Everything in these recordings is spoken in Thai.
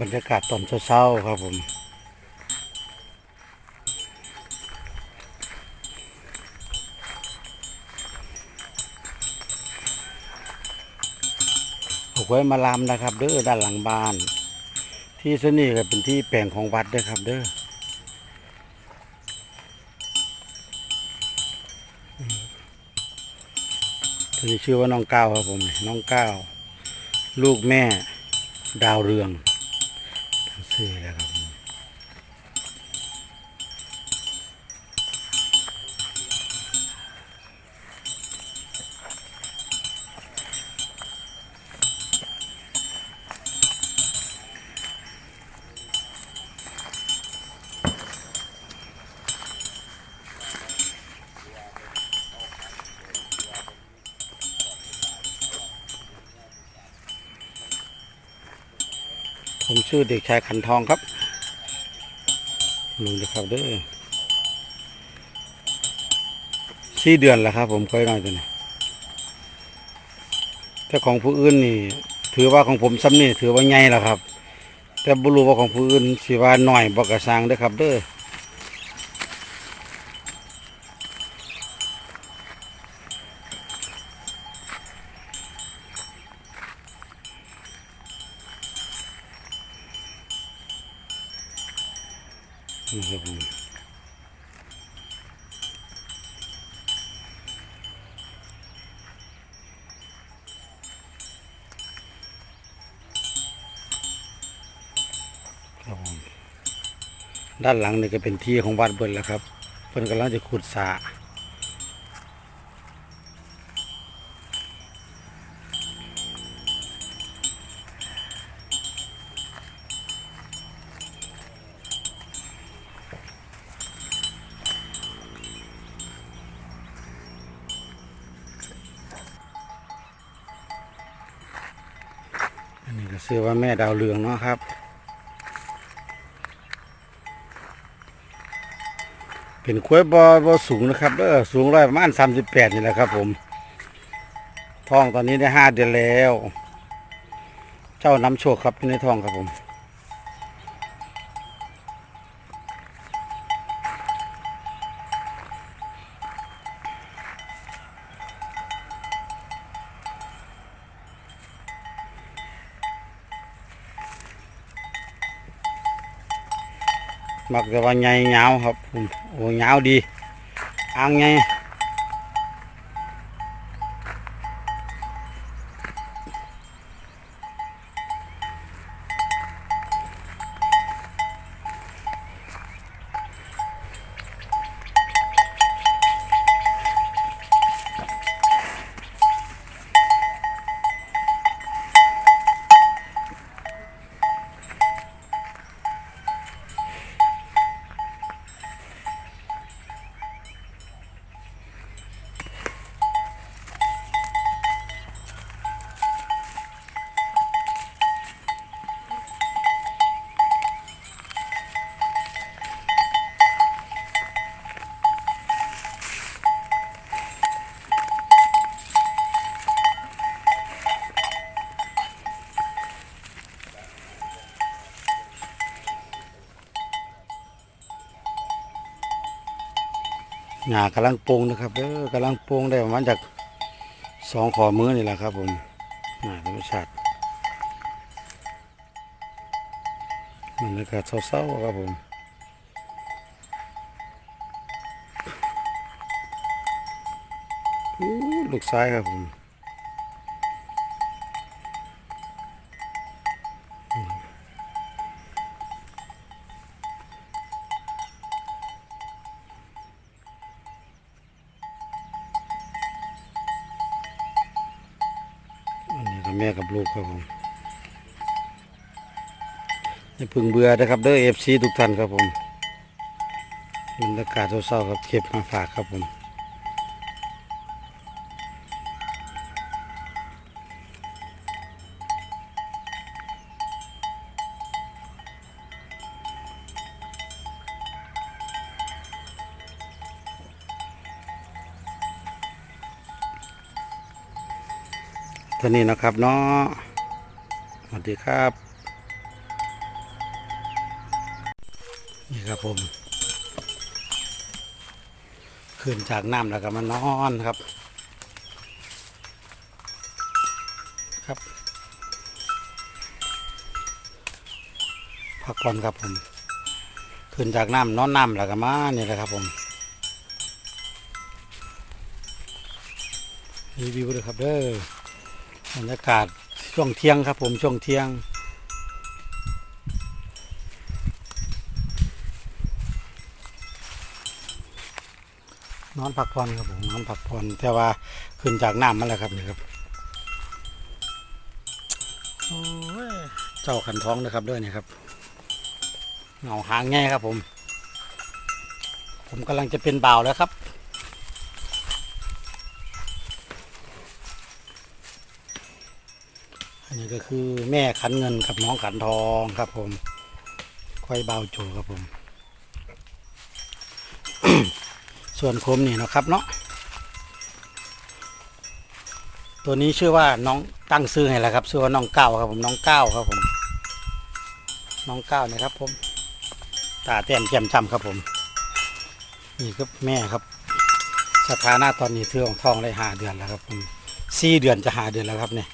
บรรยากาศตอนเช้าๆครับผมเอาไว้มาลามนะครับ เด้อด้านหลังบ้าน ที่สนี่ก็เป็นที่แปลงของวัดด้อครับ เด้อท่านนี้ชื่อว่าน้องก้าวครับผม น้องก้าว ลูกแม่ดาวเรือง ทั้ง ผมชื่อเด็กชายขันทองครับมึงนะครับเด้อสี่เดือนแล้วครับ ผมค่อยน้อยตัวนี้แต่ของผู้อื่นนี่ ถือว่าของผมซ้ำนี่ถือว่าใหญ่แล้วครับ แต่บุรุษว่าของผู้อื่นสีว่าหน่อยบอกกระสังเด้อครับเด้อ นะครับผมครับผม ด้านหลังนี่ก็เป็นที่ของวัดเบิดแล้วครับ เพิ่นกำลังจะขุดสระอันนี้ก็ชื่อว่าแม่ดาวเรืองเนาะครับ เป็นควายบอบอสูงนะครับเออสูงร้อยประมาณสามสิบแปดนี่แหละครับ ผมท้องตอนนี้ได้ห้าเดือนแล้ว เจ้าน้ำโชคครับอยู่ในท้องครับผม มักจะว่าใหญ่ยา หญ้ากำลังปรุงนะครับเออกำลังปรุงได้ประมาณจากสองขอมือนี่แหละครับผมหน้าธรรมชาติบรรยากาศเศร้าๆครับผมหูลูกซ้ายครับผม แม่กับลูกครับผมอย่าพึ่งเบื่อนะครับเด้อเอฟซีทุกท่านครับผมบรรยากาศเศร้าๆครับเก็บมาฝากครับผม ท่านี้นะครับเนาะสวัสดีครับ นี่ครับผมขึ้นจากน้ำแล้วก็มานอนครับ ครับพักผ่อนครับผม ขึ้นจากน้ำนอนน้ำแล้วก็มานี่แหละครับผมรีวิวเลยครับเด้อ บรรยากาศช่วงเที่ยงครับผมช่วงเที่ยง นอนพักผ่อนครับผมนอนพักผ่อนแต่ว่าขึ้นจากน้ำมาแล้วครับนี่ครับเจ้าขันท้องนะครับด้วยนี่ครับเงาหางแง่ครับผม ผมกำลังจะเป็นบ่าวแล้วครับ อันนี้ก็คือแม่ขันเงินกับน้องขันทองครับผมค่อยเบาโจครับผม ส่วนคมนี่นะครับเนาะตัวนี้ชื่อว่าน้องตั้งซื้อให้แล้วครับชื่อว่าน้องเก้าครับผมน้องเก้าครับผม น้องเก้านะครับผมตาแต้มแจ่มจำครับผมนี่ก็แม่ครับ สถานะตอนนี้เทืองทองได้หาเดือนแล้วครับผมสี่เดือนจะหาเดือนแล้วครับเนี่ย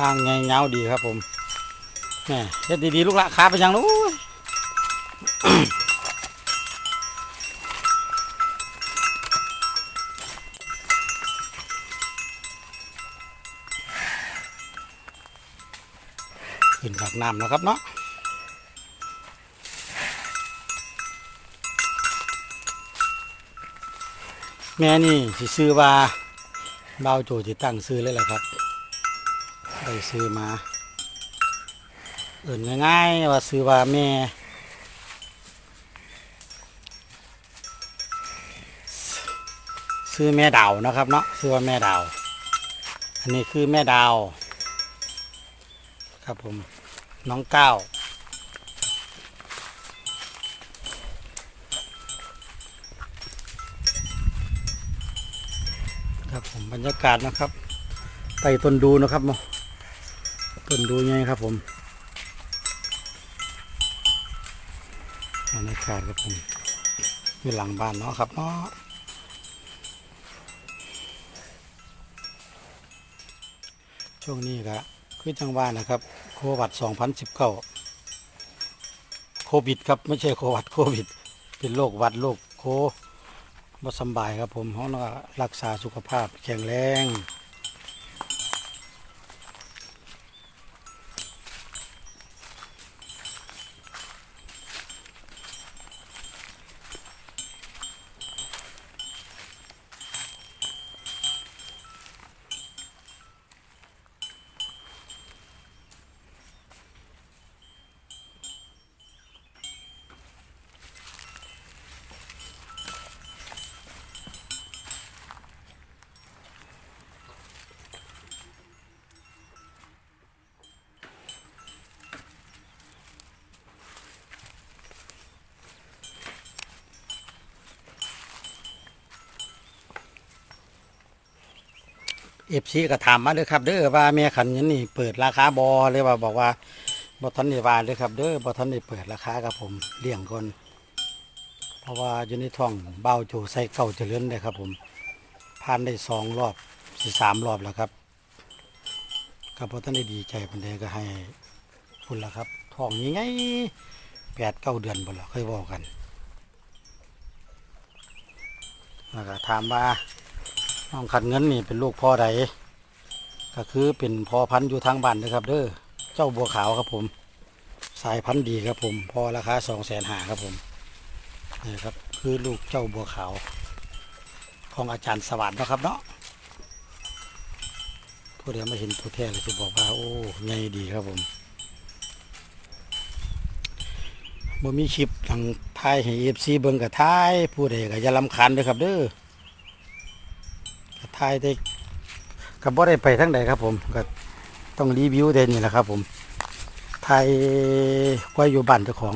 ทางไงเงาดีครับผมแม่เฮ็ดดีๆลูกละขาไปยังลูกขึ้นจากน้ำแล้วครับเนาะแม่นี่สิซื้อว่าเบาโจจิตั้งซื้อเลยแหละครับ ได้ซื้อมา เอื่นง่ายๆว่าซื้อว่าแม่ซื้อแม่ดาวนะครับเนาะซื้อว่าแม่ดาว อันนี้คือแม่ดาว ครับผมน้องก้าวครับผมบรรยากาศนะครับไต่ต้นดูนะครับม ต้นดูไงครับผมบรรยากาศครับผมอยู่หลังบ้านเนาะครับเนาะช่วงนี้ก็คือจังหวะนะครับ โควิด2019 โควิดครับ ไม่ใช่โควิดโควิด เป็นโรคหวัดโรคโคบ่สบายครับผมเขาต้องรักษาสุขภาพแข็งแรง เอฟซีก็ถามมาเลยครับเด้อว่าแม่ขันเงินนี่เปิดราคาบอเลยว่าบอกว่าบอทันได้ว่าเลยครับเด้อบอทันได้เปิดราคาครับผมเลี้ยงคน เพราะว่าอยู่ในท้องเบาโจใส่เก่าเจริญเลยครับผมผ่านได้สองรอบสี่สามรอบแล้วครับก็บอทันได้ดีใจปันใดก็ให้คุณละครับท้องยังไงแปดเก้าเดือนบนละค่อยบอกกันแล้วก็ถามว่า น้องขันเงินนี่เป็นลูกพ่อใดก็คือเป็นพ่อพันธุ์อยู่ทางบ้านนะครับ เด้อเจ้าบัวขาวครับผม สายพันธุ์ดีครับผมพอราคาสองแสนหาครับผมนี่ครับคือลูกเจ้าบัวขาว ของอาจารย์สวัสดิ์นะครับเนาะผู้เดียวมาเห็นตัวแท้เลยจะบอกว่าโอ้ใหญ่ดีครับผมบ่มีคลิปทางท้ายให้เอฟซีเบิ่งกับท้ายผู้ใดก็อย่าลำคาญเด้อครับเด้อ ถ่ายได้กับ่ได้ไปทั้งใดครับผมก็ต้องรีวิวเดนนี่แหละครับ ผมถ่ายไว้อยู่บ้านเจ้าของ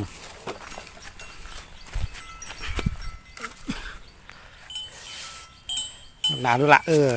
หนาดูละเออ